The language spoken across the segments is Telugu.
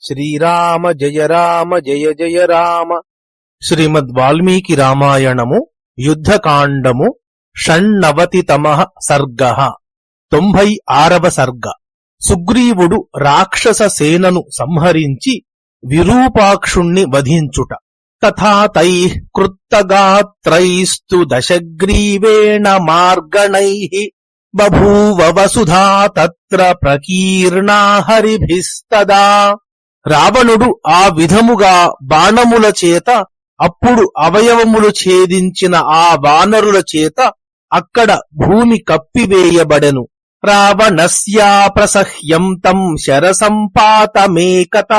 శ్రీరామ జయ రామ జయ జయ రామ. శ్రీమద్ వాల్మీకి రామాయణము యుద్ధకాండము షణ్ణవతితమ సర్గ. తొంభై ఆరవ సర్గ. సుగ్రీవుడు రాక్షస సేనను సంహరించి విరూపాక్షుణ్ణి వధించుట. తథాతై కృత్తగాత్రైస్తు దశగ్రీవేణ మార్గణై. బభూవ వసుధా తత్ర ప్రకీర్ణా హరిభిస్తదా. రావణుడు ఆ విధముగా బాణముల చేత అప్పుడు అవయవములు ఛేదించిన ఆ వానరుల చేత అక్కడ భూమి కప్పివేయబడెను. రావణస్యాప్రసహ్యం తం శరసంపాతమేకత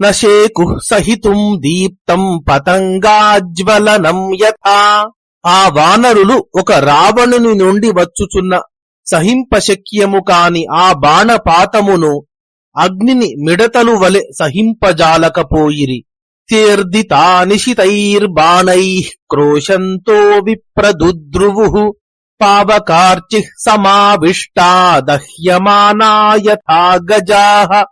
నశేకు సహితుం దీప్తం పతంగాజ్వలనం యథా. ఆ వానరులు ఒక రావణుని నుండి వచ్చుచున్న సహింపశక్యము కాని ఆ బాణపాతమును అగ్నిని మిడతలు వలె సహింపజాలకపోయిరి. తీర్దితానిశితైర్బాణై క్రోశంతో విప్రదుద్రువు పావకార్చి సమావిష్టా దహ్యమానాయథా గజాః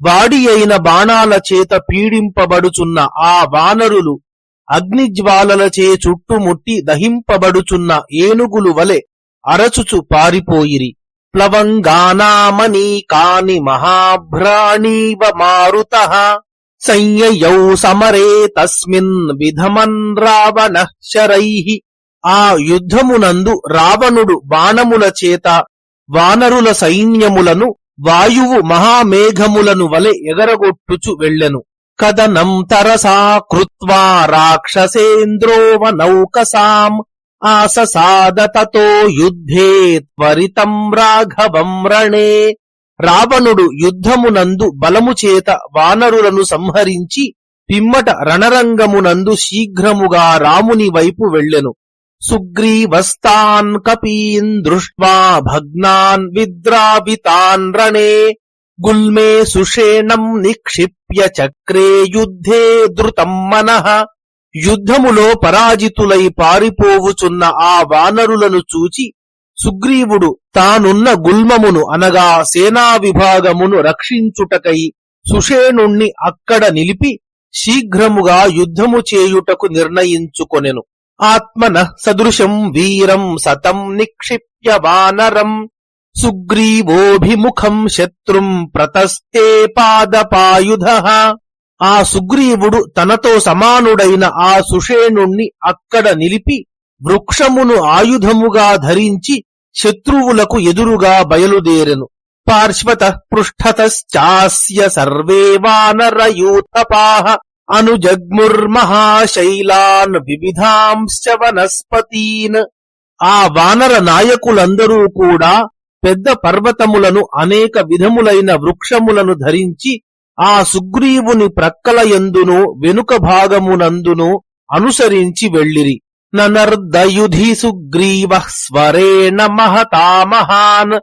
వాడి అయిన బాణాల చేత పీడింపబడుచున్న ఆ వానరులు అగ్నిజ్వాలలచే చుట్టుముట్టి దహింపబడుచున్న ఏనుగులు వలె అరచుచు పారిపోయిరి. ప్లవంగానామనీకాని మహాభ్రాణీవ మారుత సంయయౌ సమరే తస్మిన్ విధమన్ రావణ శరై ఆ యుద్ధమునందు రావణుడు బాణముల చేత వానరుల సైన్యములను వాయువు మహామేఘములను వలె ఎగరగొట్టుచు వెళ్ళెను కదనం తరసా కృత్వా రాక్షసేంద్రోవ నౌకసాం ఆససాదతతో యుద్ధే త్వరితం రాఘవం రణే. రావణుడు యుద్ధమునందు బలము చేత వానరులను సంహరించి పిమ్మట రణరంగమునందు శీఘ్రముగా రాముని వైపు వెళ్ళెను. సుగ్రీవస్తాన్ కపీన్ దృష్ట్వా భగ్నాన్ విద్రావితాన్ రణే. గుల్మే సుషేణం నిక్షిప్య చక్రే యుద్ధే ద్రుతం మనః. యుద్ధములో పరాజితులై పారిపోవుచున్న ఆ వానరులను చూచి సుగ్రీవుడు తానున్న గుల్మమును అనగా సేనా విభాగమును రక్షించుటకై సుషేణుణ్ణి అక్కడ నిలిపి శీఘ్రముగా యుద్ధము చేయుటకు నిర్ణయించుకొనెను. ఆత్మన సదృశం వీరం సతం నిక్షిప్య వానరం సుగ్రీవోభిముఖం శత్రుం ప్రతస్తే పాదపాయుధ ఆ సుగ్రీవుడు తనతో సమానుడైన ఆ సుషేణుణ్ణి అక్కడ నిలిపి వృక్షమును ఆయుధముగా ధరించి శత్రువులకు ఎదురుగా బయలుదేరెను. పార్శ్వత పృష్ఠతశ్చాస్య సర్వే వానరయూతపాహ అనుజగ్ముర్మహాశైలాన్ వివిధాంశ వనస్పతీన్. ఆ వానర నాయకులందరూ కూడా పెద్ద పర్వతములను అనేక విధములైన వృక్షములను ధరించి ఆ సుగ్రీవుని ప్రక్కల ఎందును వెనుక భాగమునందును అనుసరించి వెళ్ళిరి. ననర్దయుధి సుగ్రీవ స్వరేణ మహతామహాన్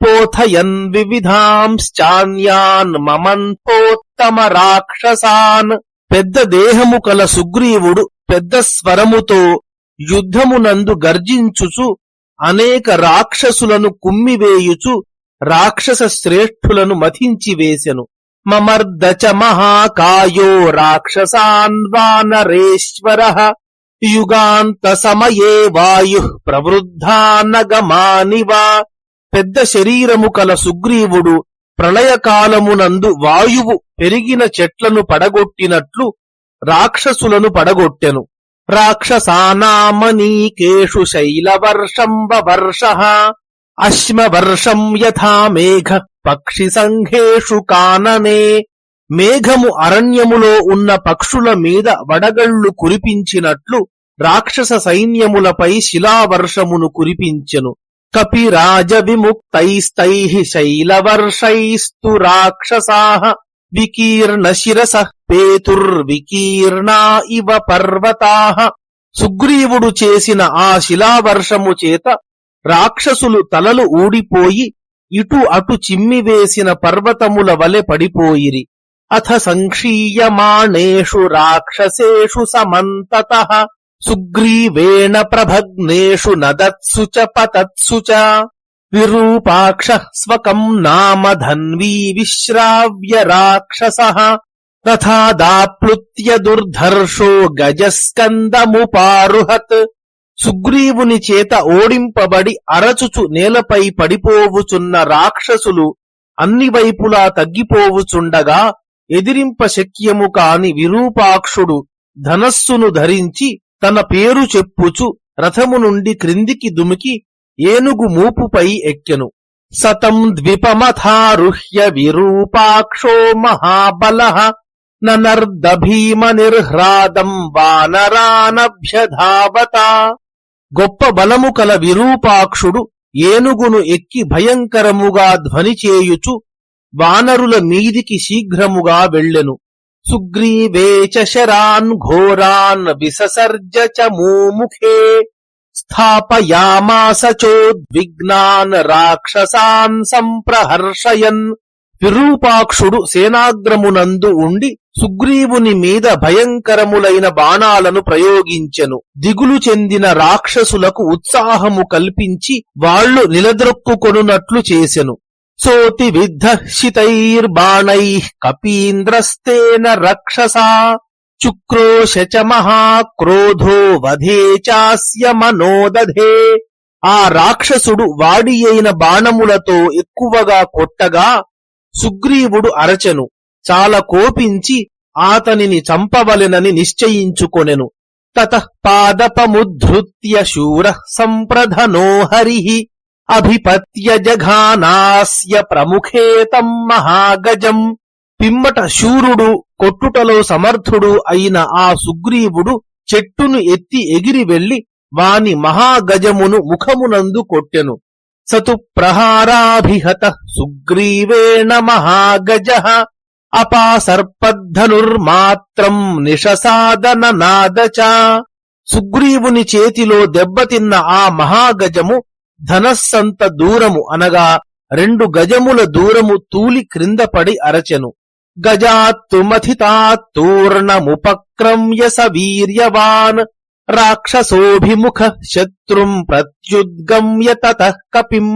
పోథయన్ వివిధాంశ్చాన్యాన్ మమంతోత్తమ రాక్షసాన్. పెద్ద దేహము కల సుగ్రీవుడు పెద్ద స్వరముతో యుద్ధమునందు గర్జించుచు అనేక రాక్షసులను కుమ్మివేయుచు రాక్షస శ్రేష్ఠులను మథించి వేసెను. మమర్దచ మహాకాయో రాక్షసాన్ వానరేశ్వర యుగాంత సమయే వాయు ప్రవృద్ధానగమానివ పెద్ద శరీరము కల సుగ్రీవుడు ప్రళయకాలమునందు వాయువు పెరిగిన చెట్లను పడగొట్టినట్లు రాక్షసులను పడగొట్టెను. రాక్షసానామనీకేషు శైలవర్షం వర్ష అశ్మవర్షం యథా మేఘ పక్షి సంఘేషు కాననే. మేఘము అరణ్యములో ఉన్న పక్షుల మీద వడగళ్ళు కురిపించినట్లు రాక్షస సైన్యములపై శిలావర్షమును కురిపించెను. కపిరాజ విముక్తైస్తై శైలవర్షైస్తు రాక్షసా వికీర్ణ శిరస పేతుర్వికీర్ణా ఇవ పర్వతా. సుగ్రీవుడు చేసిన ఆ శిలావర్షము చేత రాక్షసులు తలలు ఊడిపోయి ఇటు అటు చిమ్మివేసిన పర్వతముల వలె పడిపోయిరి. అథ సంక్షీయమాణేషు రాక్షసేషు సమంతత సుగ్రీవేణ ప్రభగ్నేషు నదత్సు చ పతత్సు చ. విరూపాక్ష స్వకం నామ ధన్వీ విశ్రావ్య రాక్షస తథా దాప్లుత్య దుర్ధర్షో గజస్కందముపారుహత్. సుగ్రీవుని చేత ఓడింపబడి అరచుచు నేలపై పడిపోవుచున్న రాక్షసులు అన్ని వైపులా తగ్గిపోవుచుండగా ఎదిరింప శక్యము కాని విరూపాక్షుడు ధనస్సును ధరించి తన పేరు చెప్పుచు రథము నుండి క్రిందికి దుమికి ఏనుగు మూపుపై ఎక్కెను. సతం ద్విపమథారుహ్య విరూపాక్షో మహాబల ననర్ద భీమ నిర్హ్రాదం వానరానభ్యధావత. గొప్ప బలము కల విరూపాక్షుడు ఏనుగును ఎక్కి భయంకరముగా ధ్వని చేయుచు వానరుల మీదికి శీఘ్రముగా వెళ్ళెను. సుగ్రీవేచ శరాన్ ఘోరాన్ విససర్జ చ మూముఖే రాక్షసాన్ సంప్రహర్షయన్ విరూపాక్షుడు సేనాగ్రమునందు ఉండి సుగ్రీవుని మీద భయంకరములైన బాణాలను ప్రయోగించెను. దిగులు చెందిన రాక్షసులకు ఉత్సాహము కల్పించి వాళ్ళు నిలద్రొక్కుకొనున్నట్లు చేసెను. సోతి విద్ధర్షితైర్బాణై కపీంద్రస్తేన రక్షసా చుక్రోశ చ మహాక్రోధో వధే చాస్య మనోదధే. ఆ రాక్షసుడు వాడియైన బాణములతో ఎక్కువగా కొట్టగా సుగ్రీవుడు అరచెను. చాలా కోపించి ఆతనిని చంపవలెనని నిశ్చయించుకొనెను. తత పాదపముద్ధృత్య శూర సంప్రధనో హరి అభిపత్య జఘానాస్య ప్రముఖే తం మహాగజం. పిమ్మట శూరుడు కొట్టుటలో సమర్థుడు అయిన ఆ సుగ్రీవుడు చెట్టును ఎత్తి ఎగిరి వెళ్ళి వాని మహాగజమును ముఖమునందు కొట్టెను. సతు ప్రహారాభిహత సుగ్రీవేణ మహాగజ అపాసర్పద్ధనుర్మాత్రం నిషసాదన నాదచ సుగ్రీవుని చేతిలో దెబ్బతిన్న ఆ మహాగజము ధనస్సంత దూరము అనగా రెండు గజముల దూరము తూలి క్రింద పడి అరచెను. గజాత్తుమథితాత్తూర్ణముపక్రమ్య సవీర్యవాన్ రాక్షసోభిముఖ శత్రుం ప్రత్యుద్గమ్య తతః కపిం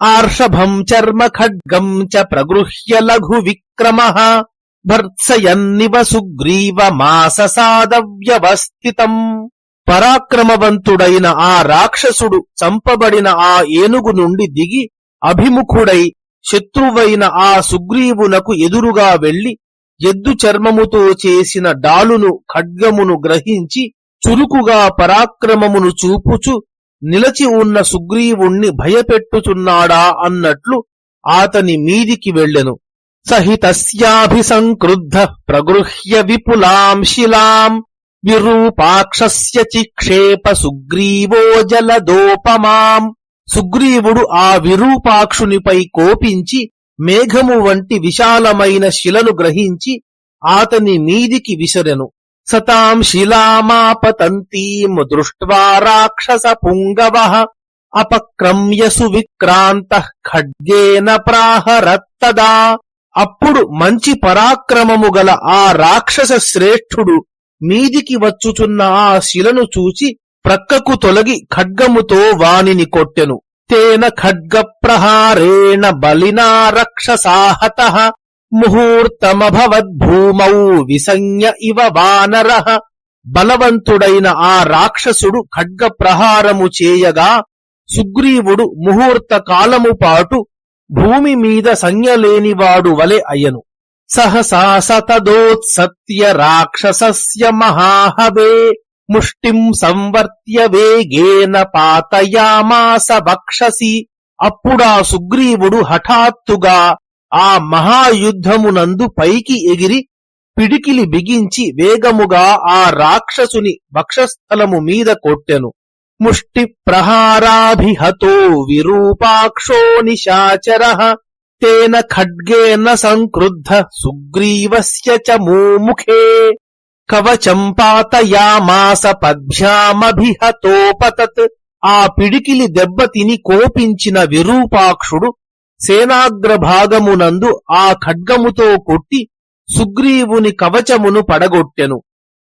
ఆర్షభం చర్మ ఖడ్గం చ ప్రగృహ్య లఘు విక్రమ భర్త్సయన్నివ సుగ్రీవ మాససాదవ్యవస్థితం పరాక్రమవంతుడైన ఆ రాక్షసుడు చంపబడిన ఆ ఏనుగు నుండి దిగి అభిముఖుడై శత్రువైన ఆ సుగ్రీవునకు ఎదురుగా వెళ్ళి ఎద్దు చర్మముతో చేసిన డాలును ఖడ్గమును గ్రహించి చురుకుగా పరాక్రమమును చూపుచు నిలచి ఉన్న సుగ్రీవుణ్ణి భయపెట్టుచున్నాడా అన్నట్లు ఆతని మీదికి వెళ్ళెను. సహితస్యాభిసంక్రుద్ధ ప్రగృహ్య విపులాం శిలాం విరూపాక్షస్య చిక్షేప సుగ్రీవో జలదోపమాం. సుగ్రీవుడు ఆ విరూపాక్షునిపై కోపించి మేఘము వంటి విశాలమైన శిలను గ్రహించి ఆతని మీదికి విసరెను. సతాం శిలామాపతంతీం దృష్ట్వా రాక్షస పుంగవ అపక్రమ్య సువిక్రాంత ఖడ్గేన ప్రాహరత్తదా. అప్పుడు మంచి పరాక్రమము గల ఆ రాక్షస శ్రేష్ఠుడు మీదికి వచ్చుచున్న ఆ శిలను చూచి ప్రక్కకు తొలగి ఖడ్గముతో వానిని కొట్టెను. తేన ఖడ్గ ప్రహారేణ బలినా రక్షసాహత. ముహూర్తమభవద్భూమౌ విసంజ్ఞ ఇవ వానర. బలవంతుడైన ఆ రాక్షసుడు ఖడ్గ ప్రహారము చేయగా సుగ్రీవుడు ముహూర్త కాలము పాటు భూమి మీద సంజ్ఞలేనివాడు వలె అయ్యను. సహసా సతదోత్సత్య రాక్షసస్య మహాహవే. ముష్టిం సంవర్త్య వేగేన పాతయామాస భక్షసి అప్పుడా సుగ్రీవుడు హఠాత్తుగా ఆ మహాయుద్ధమునందు పైకి ఎగిరి పిడికిలి బిగించి వేగముగా ఆ రాక్షసుని వక్షస్థలము మీద కొట్టెను. ముష్టి ప్రహారాభిహతో విరూపాక్షో నిశాచర తేన ఖడ్గేన సంక్రుద్ధ సుగ్రీవస్య చ మూముఖే. కవచం పాతయామాస పద్భ్యామభిహతోపతత్. ఆ పిడికిలి దెబ్బతిని కోపించిన విరూపాక్షుడు సేనాగ్రభాగమునందు ఆ ఖడ్గముతో కొట్టి సుగ్రీవుని కవచమును పడగొట్టెను.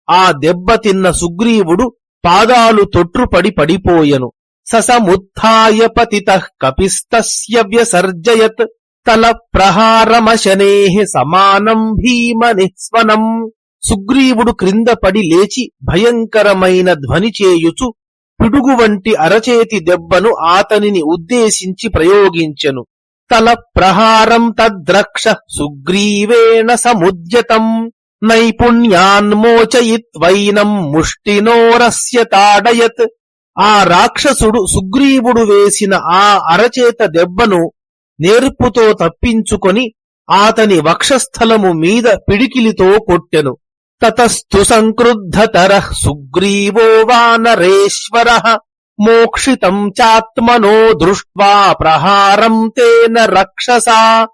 ఆ దెబ్బతిన్న సుగ్రీవుడు పాదాలు తొట్రుపడి పడిపోయెను. ససముత్య పతిత కపిస్తస్య వ్యసర్జయత్ తల ప్రహారమశనే సమానం భీమ నిస్వనం సుగ్రీవుడు క్రింద పడి లేచి భయంకరమైన ధ్వని చేయుచు పిడుగు వంటి అరచేతి దెబ్బను ఆతనిని ఉద్దేశించి ప్రయోగించెను. తల ప్రహారం తద్రక్ష సుగ్రీవేణ సముద్యతం నైపుణ్యాన్మోచయిత్వైనం ముష్టినోరస్య తాడయత్. ఆ రాక్షసుడు సుగ్రీవుడు వేసిన ఆ అరచేత దెబ్బను నేర్పుతో తప్పించుకొని ఆతని వక్షస్థలము మీద పిడికిలితో కొట్టెను. తతస్థు సంక్రుద్ధతర సుగ్రీవో వానరేశ్వర. మోక్షితం చాత్మనో దృష్ట్వా ప్రహారం తేన రక్షసా.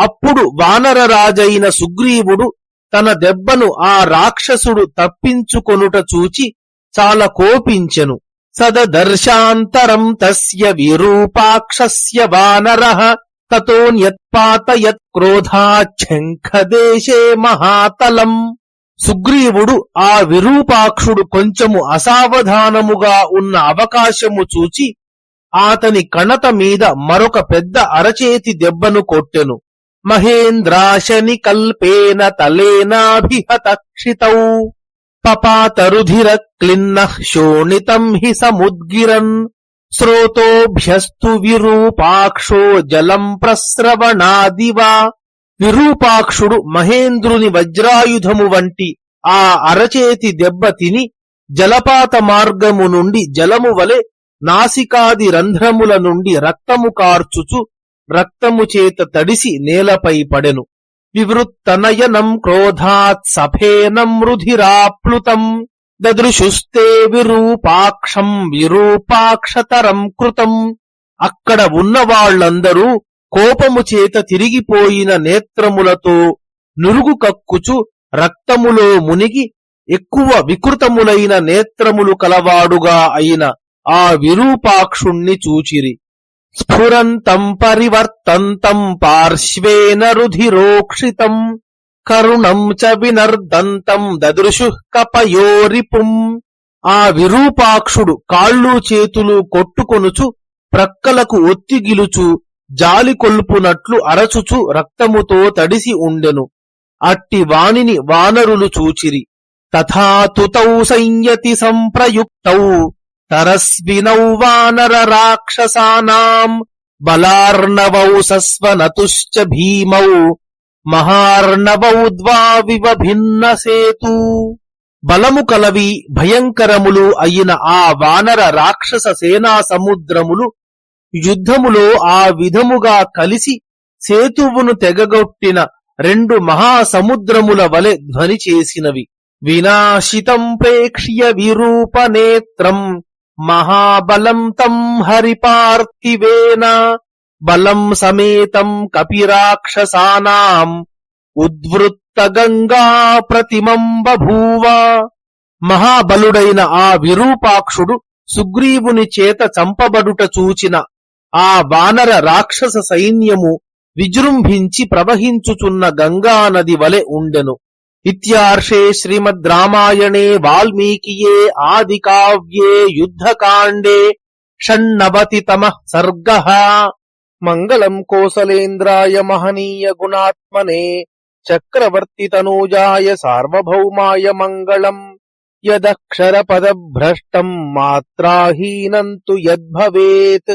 అప్పుడు వానరరాజైన సుగ్రీవుడు తన దెబ్బను ఆ రాక్షసుడు తప్పించుకొనుట చూచి చాలా కోపించెను. సదదర్శాంతరం తస్య విరూపాక్షస్య వానర తతోన్యత్పాతయత్ క్రోధాఛంఖదేశే మహాతలం. సుగ్రీవుడు ఆ విరూపాక్షుడు కొంచెము అసావధానముగా ఉన్న అవకాశము చూచి ఆతని కణత మీద మరొక పెద్ద అరచేతి దెబ్బను కొట్టెను. మహేంద్రాశని కల్పేన తలేనాభిహతక్షితౌ. పపాతరుధిర క్లిన్న శోణితం హి సముద్గిరన్. శ్రోతోభ్యస్తు విరూపాక్షో జలం ప్రస్రవణాదివా. విరూపాక్షుడు మహేంద్రుని వజ్రాయుధము వంటి ఆ అరచేతి దెబ్బ తిని జలపాత మార్గము నుండి జలము వలె నాసికాది రంధ్రముల నుండి రక్తము కార్చుచు రక్తము చేత తడిసి నేలపై పడెను. వివృత్తనయనం క్రోధాత్ సఫేనం రుధిరాప్లుతం దదృశుస్తే విరూపాక్షం విరూపాక్షతరం కృతం. అక్కడ ఉన్న వాళ్ళందరూ కోపము చేత తిరిగిపోయిన నేత్రములతో నురుగు కక్కుచు రక్తములో మునిగి ఎక్కువ వికృతములైన నేత్రములు కలవాడుగా అయిన ఆ విరూపాక్షుణ్ణి చూచిరి. స్ఫురంతం పరివర్తంతం పార్శ్వేన రుధిరోక్షితం కరుణం చ వినర్దంతం దదృశు కపయోరిపుం. ఆ విరూపాక్షుడు కాళ్ళు చేతులు కొట్టుకొనుచు ప్రక్కలకు ఒత్తిగిలుచు జాలి కొల్పునట్లు అరచుచు రక్తముతో తడిసి ఉండెను. అట్టి వానిని వానరులు చూచిరి. తథాతుతౌ సంయతి సంప్రయుక్తౌ. తరస్వినౌ వానర రాక్షసానాం. బలార్ణవౌ సస్వనతుశ్చ భీమౌ. మహార్ణవౌ ద్వావివ భిన్న సేతు. బలము కలవి భయంకరములు అయిన ఆ వానర రాక్షస సేనా సముద్రములు యుద్ధములో ఆ విధముగా కలిసి సేతువును తెగగొట్టిన రెండు మహాసముద్రముల వలె ధ్వని చేసినవి. వినాశితం ప్రేక్ష్య విరూపనేత్రం మహాబలం తం హరిపార్థివేన బలం సమేతం కపిరాక్షసానాం ఉద్వృత్త గంగా ప్రతిమం బభూవ. మహాబలుడైన ఆ విరూపాక్షుడు సుగ్రీవుని చేత చంపబడుట చూచిన ఆ వానర రాక్షస సైన్యము విజృంభించి ప్రవహించుచున్న గంగానది వలె ఉండెను. ఇత్యార్షే శ్రీమద్ రామాయణే వాల్మీకియే ఆది కావ్యే యుద్ధకాండే షణ్ణవతితమ సర్గ. మంగళం కోసలేంద్రాయ మహనీయ గుణాత్మనే చక్రవర్తి తనూజాయ సార్వభౌమాయ మంగళం. యదక్షర పదభ్రష్టం మాత్రాహీనం తు యద్భవేత్.